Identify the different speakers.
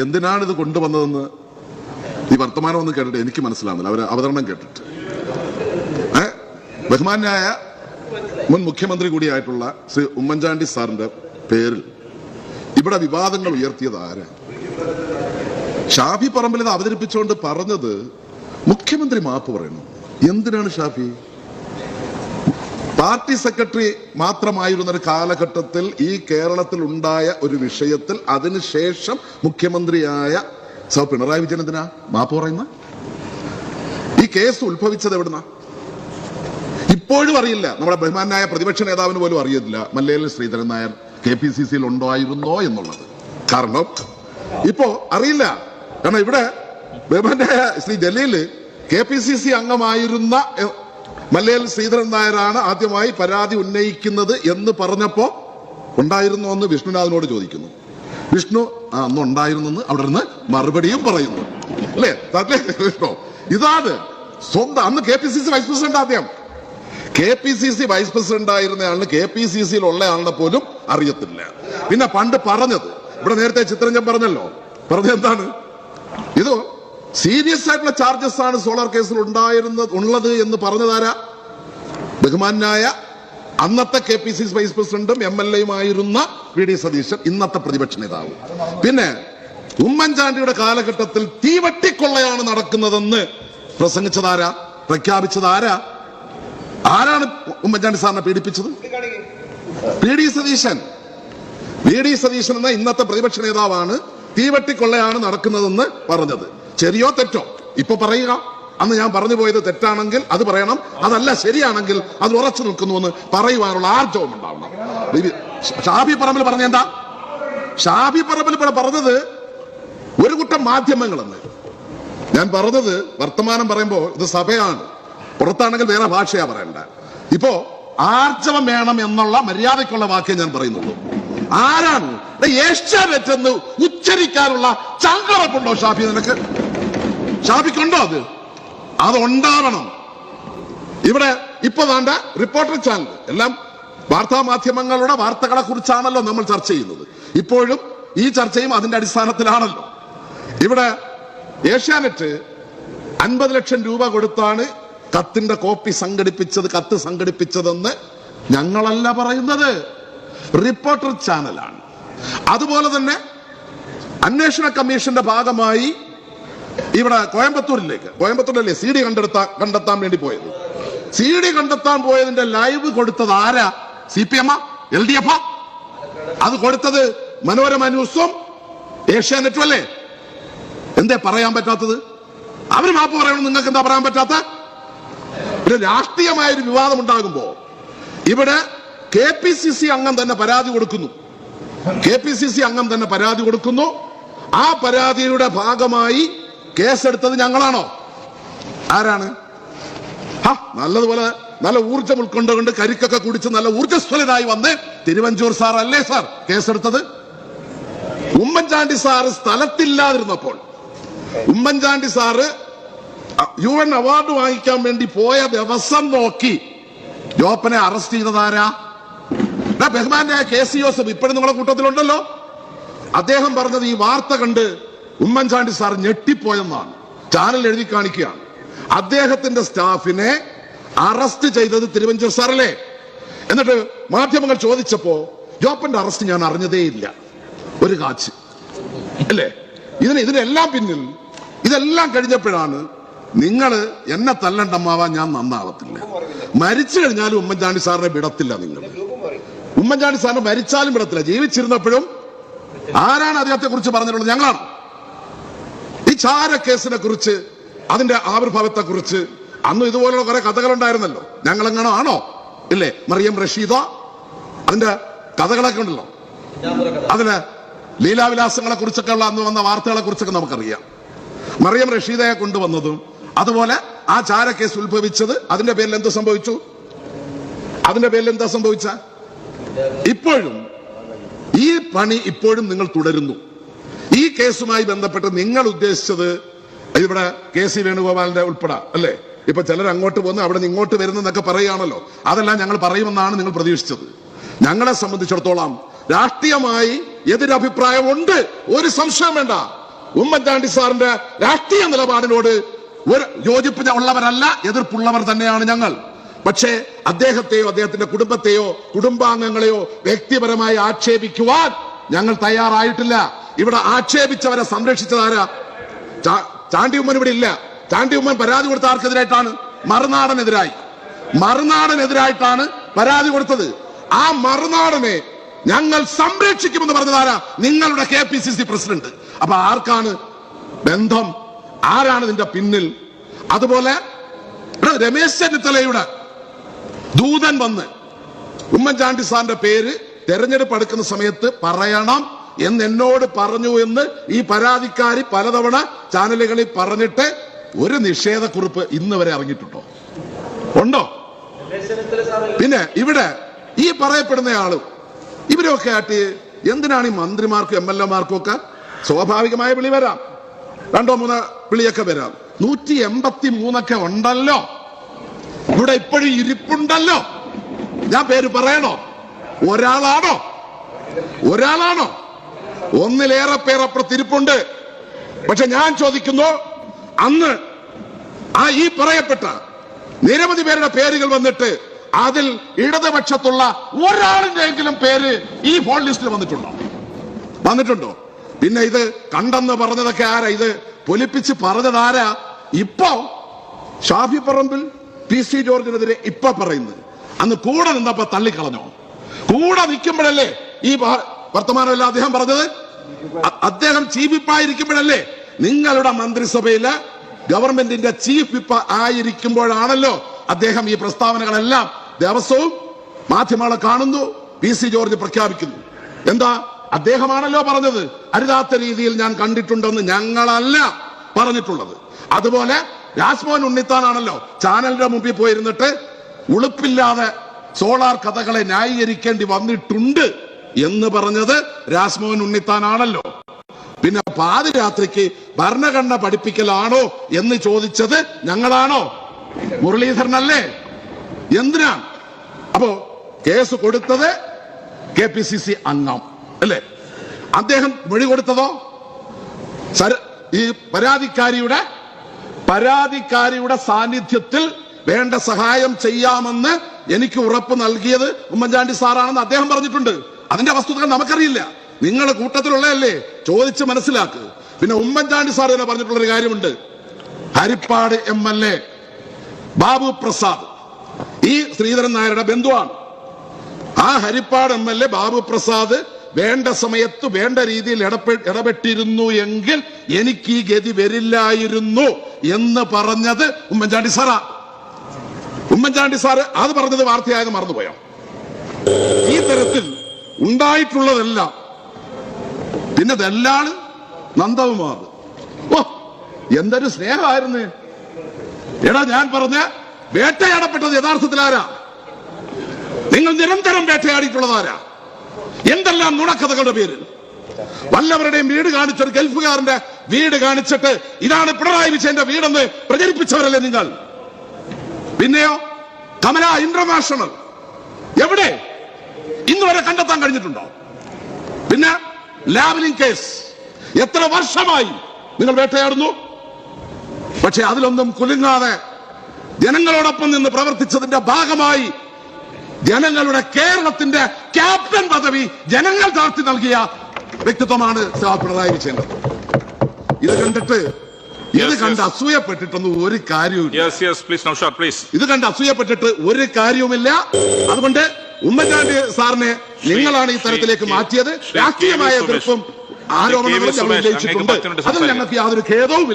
Speaker 1: എന്തിനാണ് ഇത് കൊണ്ടുവന്നതെന്ന് ഈ വർത്തമാനം ഒന്ന് കേട്ടിട്ട് എനിക്ക് മനസ്സിലാവുന്നില്ല. അവർ അവതരണം കേട്ടിട്ട്. ഏ? ബഹുമാനായ മുൻ മുഖ്യമന്ത്രി കൂടിയായിട്ടുള്ള ശ്രീ ഉമ്മൻചാണ്ടി സാറിന്റെ പേരിൽ ഇവിടെ വിവാദങ്ങൾ ഉയർത്തിയത് ആരാ? ഷാഫി പറമ്പിൽ ഇത് അവതരിപ്പിച്ചുകൊണ്ട് പറഞ്ഞത് മുഖ്യമന്ത്രി മാപ്പ് പറയുന്നു. എന്തിനാണ് ഷാഫി? പാർട്ടി സെക്രട്ടറി മാത്രമായിരുന്ന ഒരു കാലഘട്ടത്തിൽ ഈ കേരളത്തിൽ ഉണ്ടായ ഒരു വിഷയത്തിൽ അതിനുശേഷം മുഖ്യമന്ത്രിയായ സൗ പിണറായി വിജയൻ എന്തിനാ? മാപ്പ് പറയുന്ന? ഈ കേസ് ഉത്ഭവിച്ചത് എവിടുന്ന? ഇപ്പോഴും അറിയില്ല. നമ്മുടെ ബഹുമാനായ പ്രതിപക്ഷ നേതാവിന് പോലും അറിയില്ല Mallayil Sreedharan Nair K P C സിയിൽ ഉണ്ടായിരുന്നോ എന്നുള്ളത്. കാരണം ഇപ്പോ അറിയില്ല. കാരണം ഇവിടെ ബഹുമാനായ Shri Jaleel K P C C അംഗമായിരുന്ന മല്ലയിൽ ശ്രീധരൻ നായരാണ് ആദ്യമായി പരാതി ഉന്നയിക്കുന്നത് എന്ന് പറഞ്ഞപ്പോ ഉണ്ടായിരുന്നോ എന്ന് വിഷ്ണുനാഥനോട് ചോദിക്കുന്നു. വിഷ്ണു ആ അന്ന് ഉണ്ടായിരുന്നെന്ന് അവിടെ നിന്ന് മറുപടിയും പറയുന്നു. അല്ലേ? വിഷ്ണു ഇതാണ് സ്വന്തം അന്ന് K P C C vice president ആദ്യം. K P C C vice president ആയിരുന്ന ആളിന് കെ പി സി സിയിൽ ഉള്ള ആളിനെ പോലും അറിയത്തില്ല. പിന്നെ പണ്ട് പറഞ്ഞത് ഇവിടെ നേരത്തെ ചിത്രഞ്ജൻ പറഞ്ഞല്ലോ. പറഞ്ഞത് എന്താണ്? ഇത് സീരിയസ് ആയിട്ടുള്ള ചാർജസ് ആണ് സോളാർ കേസിൽ ഉണ്ടായിരുന്നത് ഉള്ളത് എന്ന് പറഞ്ഞതാരാ? ബഹുമാനായ അന്നത്തെ K P C C vice പ്രസിഡന്റും എം എൽ എയുമായിരുന്ന വി ഡി സതീശൻ ഇന്നത്തെ പ്രതിപക്ഷ നേതാവ്. പിന്നെ ഉമ്മൻചാണ്ടിയുടെ കാലഘട്ടത്തിൽ തീവട്ടിക്കൊള്ളയാണ് നടക്കുന്നതെന്ന് പ്രസംഗിച്ചതാരാ? പ്രഖ്യാപിച്ചതാരാ? ആരാണ് ഉമ്മൻചാണ്ടി സാറിനെ പീഡിപ്പിച്ചത്? P D Satheesan. V D Satheesan എന്ന ഇന്നത്തെ പ്രതിപക്ഷ നേതാവാണ് തീവട്ടിക്കൊള്ളയാണ് നടക്കുന്നതെന്ന് പറഞ്ഞത്. ശരിയോ തെറ്റോ? ഇപ്പൊ പറയുക. അന്ന് ഞാൻ പറഞ്ഞു പോയത് തെറ്റാണെങ്കിൽ അത് പറയണം. അതല്ല ശരിയാണെങ്കിൽ അത് ഉറച്ചു നിൽക്കുന്നുവെന്ന് പറയുവാനുള്ള ആർജവം ഉണ്ടാവണം. ഷാബി പറമ്പിൽ പറഞ്ഞ എന്താ ഷാബി പറമ്പിൽ ഇവിടെ പറഞ്ഞത് ഒരു കൂട്ടം മാധ്യമങ്ങളെന്ന്. ഞാൻ പറഞ്ഞത് വർത്തമാനം പറയുമ്പോൾ ഇത് സഭയാണ്. പുറത്താണെങ്കിൽ വേറെ ഭാഷയാ പറയണ്ട. ഇപ്പോ ആർജവം വേണം എന്നുള്ള മര്യാദയ്ക്കുള്ള വാക്കേ ഞാൻ പറയുന്നുള്ളൂ. ആരാണ്? ഉച്ചരിക്കാനുള്ള ചങ്കറപ്പുണ്ടോ ഷാഫി നിനക്ക്? ഷാഫിക്കുണ്ടോ അത്? അത് ഉണ്ടാവണം ഇവിടെ ഇപ്പൊ വേണ്ട റിപ്പോർട്ടർ ചാനൽ. എല്ലാം വാർത്താ മാധ്യമങ്ങളുടെ വാർത്തകളെ കുറിച്ചാണല്ലോ നമ്മൾ ചർച്ച ചെയ്യുന്നത്. ഇപ്പോഴും ഈ ചർച്ചയും അതിന്റെ അടിസ്ഥാനത്തിലാണല്ലോ. ഇവിടെ ഏഷ്യാനെറ്റ് അൻപത് ലക്ഷം രൂപ കൊടുത്താണ് കത്തിന്റെ കോപ്പി സംഘടിപ്പിച്ചത് കത്ത് സംഘടിപ്പിച്ചതെന്ന് ഞങ്ങളല്ല പറയുന്നത്. റിപ്പോർട്ടർ ചാനലാണ്. അതുപോലെ തന്നെ അന്വേഷണ കമ്മീഷന്റെ ഭാഗമായി ഇവിടെ കോയമ്പത്തൂരിലേക്ക്. കോയമ്പത്തൂരിലല്ലേ സി ഡി കണ്ടെടുത്താ കണ്ടെത്താൻ വേണ്ടി പോയത്? സി ഡി കണ്ടെത്താൻ പോയതിന്റെ ലൈവ് കൊടുത്തത് ആരാ? C P M L D F അത് കൊടുത്തത് മനോരമ ന്യൂസും ഏഷ്യാനെറ്റും അല്ലേ? എന്തേ പറയാൻ പറ്റാത്തത്? അവർ മാപ്പ് പറയണം നിങ്ങൾക്ക് എന്താ പറയാൻ പറ്റാത്ത? പിന്നെ രാഷ്ട്രീയമായൊരു വിവാദം ഉണ്ടാകുമ്പോ ഇവിടെ കെ പി സി സി അംഗം തന്നെ പരാതി കൊടുക്കുന്നു. കെ പി സി സി അംഗം തന്നെ പരാതി കൊടുക്കുന്നു. ആ പരാതിയുടെ ഭാഗമായി കേസെടുത്തത് ഞങ്ങളാണോ? ആരാണ്? ആ നല്ലതുപോലെ നല്ല ഊർജം ഉൾക്കൊണ്ടുകൊണ്ട് കരിക്കൊക്കെ കുടിച്ച് നല്ല ഊർജസ്വലനായി വന്ന് തിരുവഞ്ചൂർ സാർ അല്ലേ സാർ കേസെടുത്തത്? Oommen Chandy sir സ്ഥലത്തില്ലാതിരുന്നപ്പോൾ Oommen Chandy sir U N award വാങ്ങിക്കാൻ വേണ്ടി പോയ ദിവസം നോക്കി ജോപ്പനെ അറസ്റ്റ് ചെയ്തതാരാ ബഹ്മാന്റെ കെ സി ജോസഫ് ഇപ്പോഴും നിങ്ങളുടെ കൂട്ടത്തിലുണ്ടല്ലോ. അദ്ദേഹം പറഞ്ഞത് ഈ വാർത്ത കണ്ട് ഉമ്മൻചാണ്ടി സാർ ഞെട്ടിപ്പോയെന്നാണ്. ചാനൽ എഴുതി കാണിക്കുകയാണ്. അദ്ദേഹത്തിന്റെ സ്റ്റാഫിനെ അറസ്റ്റ് ചെയ്തത് തിരുവഞ്ചൂർ സാറല്ലേ? എന്നിട്ട് മാധ്യമങ്ങൾ ചോദിച്ചപ്പോ ജോപ്പന്റെ അറസ്റ്റ് ഞാൻ അറിഞ്ഞതേയില്ല. ഒരു കാച്ച്. അല്ലേ? ഇതിന് ഇതിനെല്ലാം പിന്നിൽ ഇതെല്ലാം കഴിഞ്ഞപ്പോഴാണ് നിങ്ങൾ എന്നെ തല്ലണ്ടമ്മാവാൻ ഞാൻ നന്നാവത്തില്ല. മരിച്ചു കഴിഞ്ഞാലും ഉമ്മൻചാണ്ടി സാറിനെ വിടത്തില്ല നിങ്ങൾ. ഉമ്മൻചാണ്ടി സാറിനെ മരിച്ചാലും വിടത്തില്ല. ജീവിച്ചിരുന്നപ്പോഴും ആരാണ് അദ്ദേഹത്തെ കുറിച്ച് പറഞ്ഞിട്ടുള്ളത്? ഞങ്ങളാണ്. ഈ ചാര കേസിനെ കുറിച്ച് അതിന്റെ ആവിർഭാവത്തെ കുറിച്ച് അന്ന് ഇതുപോലുള്ള കുറെ കഥകളുണ്ടായിരുന്നല്ലോ. എങ്ങനെ ആണോ? ഇല്ലേ? മറിയം റഷീദ? അതിന്റെ കഥകളൊക്കെ ഉണ്ടല്ലോ. അതിന് ലീലാവിലാസങ്ങളെ കുറിച്ചൊക്കെ ഉള്ള അന്ന് വന്ന വാർത്തകളെ കുറിച്ചൊക്കെ നമുക്കറിയാം. മറിയം റഷീദയെ കൊണ്ടുവന്നതും അതുപോലെ ആ ചാര കേസ് ഉത്ഭവിച്ചത് അതിന്റെ പേരിൽ എന്ത് സംഭവിച്ചു? അതിന്റെ പേരിൽ എന്താ സംഭവിച്ച? ഇപ്പോഴും ഈ പണി ഇപ്പോഴും നിങ്ങൾ തുടരുന്നു. ഈ കേസുമായി ബന്ധപ്പെട്ട് നിങ്ങൾ ഉദ്ദേശിച്ചത് ഇവിടെ കെ സി വേണുഗോപാലിന്റെ ഉൾപ്പെടെ അല്ലേ? ഇപ്പൊ ചിലർ അങ്ങോട്ട് പോകുന്നു അവിടെ നിന്ന് ഇങ്ങോട്ട് വരുന്നെന്നൊക്കെ പറയുകയാണല്ലോ. അതെല്ലാം ഞങ്ങൾ പറയുമെന്നാണ് നിങ്ങൾ പ്രതീക്ഷിച്ചത്. ഞങ്ങളെ സംബന്ധിച്ചിടത്തോളം രാഷ്ട്രീയമായി എതിരഭിപ്രായമുണ്ട്. ഒരു സംശയം വേണ്ട. ഉമ്മൻചാണ്ടി സാറിന്റെ രാഷ്ട്രീയ നിലപാടിനോട് ഒരു യോജിപ്പ് ഉള്ളവരല്ല എതിർപ്പുള്ളവർ തന്നെയാണ് ഞങ്ങൾ. പക്ഷേ അദ്ദേഹത്തെയോ അദ്ദേഹത്തിന്റെ കുടുംബത്തെയോ കുടുംബാംഗങ്ങളെയോ വ്യക്തിപരമായി ആക്ഷേപിക്കുവാൻ ഞങ്ങൾ തയ്യാറായിട്ടില്ല. ഇവിടെ ആക്ഷേപിച്ചവരെ സംരക്ഷിച്ചതാരാ ചാണ്ടി ഉമ്മൻ ഇവിടെ ഇല്ല. ചാണ്ടി ഉമ്മൻ പരാതി കൊടുത്ത ആർക്കെതിരായിട്ടാണ്? മറുനാടനെതിരായി. മറുനാടനെതിരായിട്ടാണ് പരാതി കൊടുത്തത്. ആ മറുനാടനെ ഞങ്ങൾ സംരക്ഷിക്കുമെന്ന് പറഞ്ഞതാരാ നിങ്ങളുടെ K P C C president. അപ്പൊ ആർക്കാണ് ബന്ധം? ആരാണ് ഇതിന്റെ പിന്നിൽ? അതുപോലെ രമേശ് ചെന്നിത്തലയുടെ ദൂതൻ വന്ന് ഉമ്മൻചാണ്ടി സാറിന്റെ പേര് തെരഞ്ഞെടുപ്പ് എടുക്കുന്ന സമയത്ത് പറയണം. എന്ന് എന്നോട് പറഞ്ഞു എന്ന് ഈ പരാതിക്കാരി പലതവണ ചാനലുകളിൽ പറഞ്ഞിട്ട് ഒരു നിഷേധക്കുറിപ്പ് ഇന്ന് വരെ ഇറങ്ങിയിട്ടുണ്ടോ? ഉണ്ടോ? പിന്നെ ഇവിടെ ഈ പറയപ്പെടുന്ന ആളും ഇവരൊക്കെ ആയിട്ട് എന്തിനാണ് ഈ മന്ത്രിമാർക്കും എം എൽ എമാർക്കും ഒക്കെ സ്വാഭാവികമായ വിളി വരാം. രണ്ടോ മൂന്നോ വിളിയൊക്കെ വരാം. നൂറ്റി എൺപത്തി മൂന്നൊക്കെ ഉണ്ടല്ലോ. ഇവിടെ ഇപ്പോഴും ഇരിപ്പുണ്ടല്ലോ. ഞാൻ പേര് പറയണോ? ഒരാളാണോ? ഒരാളാണോ? ഒന്നിലേറെ പേർ അപ്പുറത്ത് ഇരിപ്പുണ്ട് പക്ഷെ ഞാൻ ചോദിക്കുന്നു അന്ന് ആ ഈ പറയപ്പെട്ട നിരവധി പേരുടെ പേരുകൾ വന്നിട്ട് അതിൽ ഇടതുപക്ഷത്തുള്ള ഒരാളിന്റെയെങ്കിലും പേര് ഈ ഫോൺ ലിസ്റ്റിൽ വന്നിട്ടുണ്ടോ? വന്നിട്ടുണ്ടോ? പിന്നെ ഇത് കണ്ടെന്ന് പറഞ്ഞതൊക്കെ ആരാ? ഇത് പൊലിപ്പിച്ച് പറഞ്ഞതാരാ ഇപ്പോ ഷാഫി പറമ്പിൽ പി സി ജോർജിനെതിരെ ഇപ്പൊ പറയുന്നത്. അന്ന് കൂടെ നിന്നപ്പോ തള്ളിക്കളഞ്ഞോ? കൂടെ നിൽക്കുമ്പോഴല്ലേ ഈ വർത്തമാനമല്ല അദ്ദേഹം പറഞ്ഞത്? അദ്ദേഹം ചീഫ് വിപ്പ് വിപ്പായിരിക്കുമ്പോഴല്ലേ നിങ്ങളുടെ മന്ത്രിസഭയിൽ ഗവൺമെന്റിന്റെ ചീഫ് വിപ്പ് ആയിരിക്കുമ്പോഴാണല്ലോ അദ്ദേഹം ഈ പ്രസ്താവനകളെല്ലാം ദിവസവും മാധ്യമങ്ങളെ കാണുന്നു പി സി ജോർജ് പ്രഖ്യാപിക്കുന്നു. എന്താ? അദ്ദേഹമാണല്ലോ പറഞ്ഞത്. അരുതാത്ത രീതിയിൽ ഞാൻ കണ്ടിട്ടുണ്ടെന്ന് ഞങ്ങളല്ല പറഞ്ഞിട്ടുള്ളത്. അതുപോലെ രാജ്മോഹൻ ഉണ്ണിത്താനാണല്ലോ ചാനലിന്റെ മുമ്പിൽ പോയിരുന്നിട്ട് ഉളുപ്പില്ലാതെ സോളാർ കഥകളെ ന്യായീകരിക്കേണ്ടി വന്നിട്ടുണ്ട്. എന്ന് പറഞ്ഞത് രാജ്മോഹൻ ഉണ്ണിത്താനാണല്ലോ. പിന്നെ പാതിരാത്രിക്ക് ഭരണഘടന പഠിപ്പിക്കലാണോ എന്ന് ചോദിച്ചത് ഞങ്ങളാണോ? മുരളീധരനല്ലേ? എന്തിനാ? അപ്പോ കേസ് കൊടുത്തത് കെ പി സി സി അംഗം അല്ലേ? അദ്ദേഹം മൊഴി കൊടുത്തതോ? ഈ പരാതിക്കാരിയുടെ പരാതിക്കാരിയുടെ സാന്നിധ്യത്തിൽ വേണ്ട സഹായം ചെയ്യാമെന്ന് എനിക്ക് ഉറപ്പ് നൽകിയത് ഉമ്മൻചാണ്ടി സാറാണെന്ന് അദ്ദേഹം പറഞ്ഞിട്ടുണ്ട്. അതിന്റെ വസ്തുതകൾ നമുക്കറിയില്ല. നിങ്ങൾ കൂട്ടത്തിലുള്ളതല്ലേ? ചോദിച്ച് മനസ്സിലാക്ക്. പിന്നെ ഉമ്മൻചാണ്ടി സാർ തന്നെ പറഞ്ഞിട്ടുള്ള ഒരു കാര്യമുണ്ട്. Haripad M L A Babu Prasad. ഈ ശ്രീധരൻ നായരുടെ ബന്ധുവാണ്. ആ Haripad M L A Babu Prasad വേണ്ട സമയത്ത് വേണ്ട രീതിയിൽ ഇടപെ- ഇടപെട്ടിരുന്നു എങ്കിൽ എനിക്ക് ഈ ഗതി വരില്ലായിരുന്നു എന്ന് പറഞ്ഞത് ഉമ്മൻചാണ്ടി സാറാ. ഉമ്മൻചാണ്ടി സാറ് അത് പറഞ്ഞത് വാർത്തയായത് മറന്നുപോയോ? ഈ തരത്തിൽ ഉണ്ടായിട്ടുള്ളതെല്ലാം. പിന്നെ ദല്ലാൾ നന്ദകുമാർ. ഓ എന്തൊരു സ്നേഹമായിരുന്നു. എടാ ഞാൻ പറഞ്ഞ വേട്ടയാടപ്പെട്ടത് യഥാർത്ഥത്തിൽ ആരാ നിങ്ങൾ നിരന്തരം വേട്ടയാടിയിട്ടുള്ളതാരാ? എന്തെല്ലാം നുണക്കഥകളുടെ പേരിൽ? വല്ലവരുടെയും വീട് കാണിച്ചൊരു ഗൾഫുകാരന്റെ വീട് കാണിച്ചിട്ട് ഇതാണ് പിണറായി വിജയന്റെ വീടെന്ന് പ്രചരിപ്പിച്ചവരല്ലേ നിങ്ങൾ? പിന്നെയോ കമല ഇന്റർനാഷണൽ എവിടെ? ഇന്ന് വരെ കണ്ടെത്താൻ കഴിഞ്ഞിട്ടുണ്ടോ? പിന്നെ ലാവലിംഗ് കേസ്. എത്ര വർഷമായി നിങ്ങൾ വേട്ടയാടുന്നു? പക്ഷെ അതിലൊന്നും കുലുങ്ങാതെ ജനങ്ങളോടൊപ്പം നിന്ന് പ്രവർത്തിച്ചതിന്റെ ഭാഗമായി ജനങ്ങളുടെ കേരളത്തിന്റെ ക്യാപ്റ്റൻ പദവി ജനങ്ങൾ താഴ്ത്തി നൽകിയ വ്യക്തിത്വമാണ് പിണറായി വിജയൻ. ഇത് കണ്ടിട്ട് ഇത് കണ്ട്. അസൂയപ്പെട്ടിട്ടൊന്നും ഒരു കാര്യവും ഇത് കണ്ട് അസൂയപ്പെട്ടിട്ട് ഒരു കാര്യവുമില്ല. അതുകൊണ്ട് ഉമ്മൻചാണ്ടി സാറിനെ നിങ്ങളാണ് ഈ തരത്തിലേക്ക് മാറ്റിയത്. രാഷ്ട്രീയമായ. എതിർപ്പും ആരോപണങ്ങളും ഞങ്ങൾ ഉന്നയിച്ചിട്ടുണ്ട്. അതിൽ ഞങ്ങൾക്ക് യാതൊരു ഖേദവും